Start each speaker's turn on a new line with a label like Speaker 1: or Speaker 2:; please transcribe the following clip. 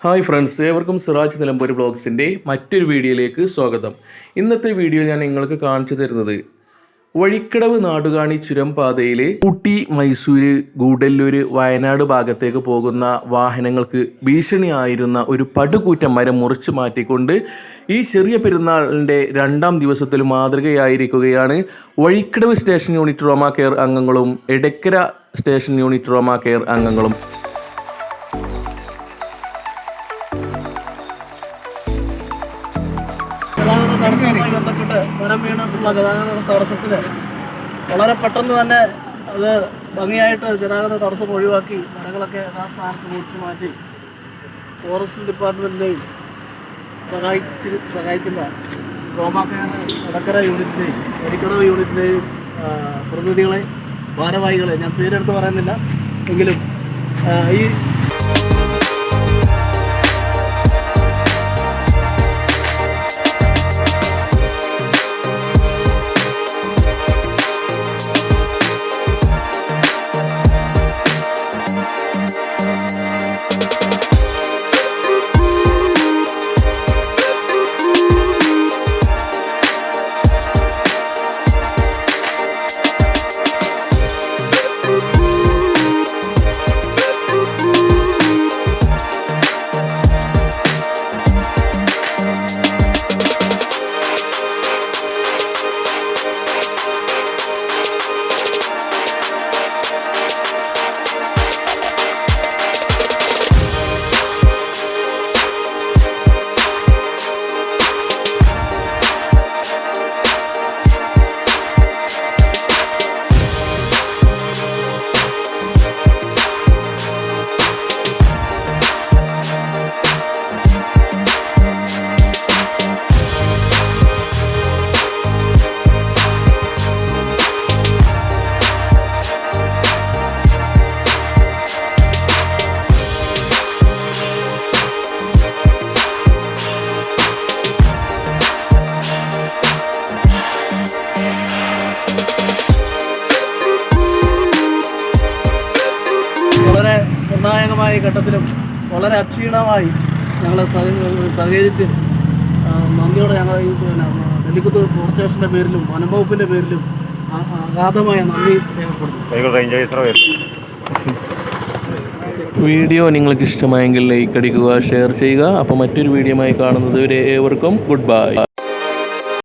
Speaker 1: Hi friends ഏവർക്കും സിറാജ് നിലമ്പൂർ ബ്ലോഗ്സിന്റെ മറ്റൊരു വീഡിയോയിലേക്ക് സ്വാഗതം. ഇന്നത്തെ വീഡിയോ ഞാൻ നിങ്ങൾക്ക് കാണിച്ചു തരുന്നത് വഴിക്കടവ് നാടുകാണി ചുരം പാതയിൽ ഊട്ടി മൈസൂര് ഗൂഡല്ലൂര് വയനാട് ഭാഗത്തേക്ക് പോകുന്ന വാഹനങ്ങൾക്ക് ഭീഷണിയായിരുന്ന ഒരു പടുകൂറ്റ മരം മുറിച്ചു മാറ്റിക്കൊണ്ട് ഈ ചെറിയ പെരുന്നാളിന്റെ രണ്ടാം ദിവസത്തിൽ മാതൃകയായിരിക്കുകയാണ് Vazhikkadavu station unit trauma care അംഗങ്ങളും Edakkara station unit trauma care അംഗങ്ങളും.
Speaker 2: തടസ്സവുമായി ബന്ധപ്പെട്ട് മരം വീണിട്ടുള്ള ഗതാഗത തടസ്സത്തിൽ വളരെ പെട്ടെന്ന് തന്നെ അത് ഭംഗിയായിട്ട് ഗതാഗത തടസ്സം ഒഴിവാക്കി മരങ്ങളൊക്കെ ആ സ്ഥാനത്ത് മുറിച്ച് മാറ്റി ഫോറസ്റ്റ് ഡിപ്പാർട്ട്മെന്റിനെയും സഹായിച്ച് സഹായിക്കുന്ന ഗോമാക്കയാണ് ഇടക്കര യൂണിറ്റിന്റെയും എരിക്കടവ് യൂണിറ്റിന്റെയും പ്രതിനിധികളെ ഭാരവാഹികളെ. ഞാൻ പേരെടുത്ത് പറയുന്നില്ല. എങ്കിലും ഈ നിർണായകമായ ഘട്ടത്തിലും വളരെ അക്ഷീണമായി ഞങ്ങളെ സഹകരിച്ച് നന്ദിയോടെ ഞങ്ങൾ ഈ പിന്നെ സ്റ്റേഷന്റെ പേരിലും വനംവകുപ്പിന്റെ പേരിലും അഗാധമായ നന്ദി രേഖപ്പെടുത്തുന്നു.
Speaker 1: വീഡിയോ നിങ്ങൾക്ക് ഇഷ്ടമായെങ്കിൽ ലൈക്ക് അടിക്കുക ഷെയർ ചെയ്യുക. അപ്പോൾ മറ്റൊരു വീഡിയോയുമായി കാണുന്നത് വരെ ഏവർക്കും ഗുഡ് ബൈ.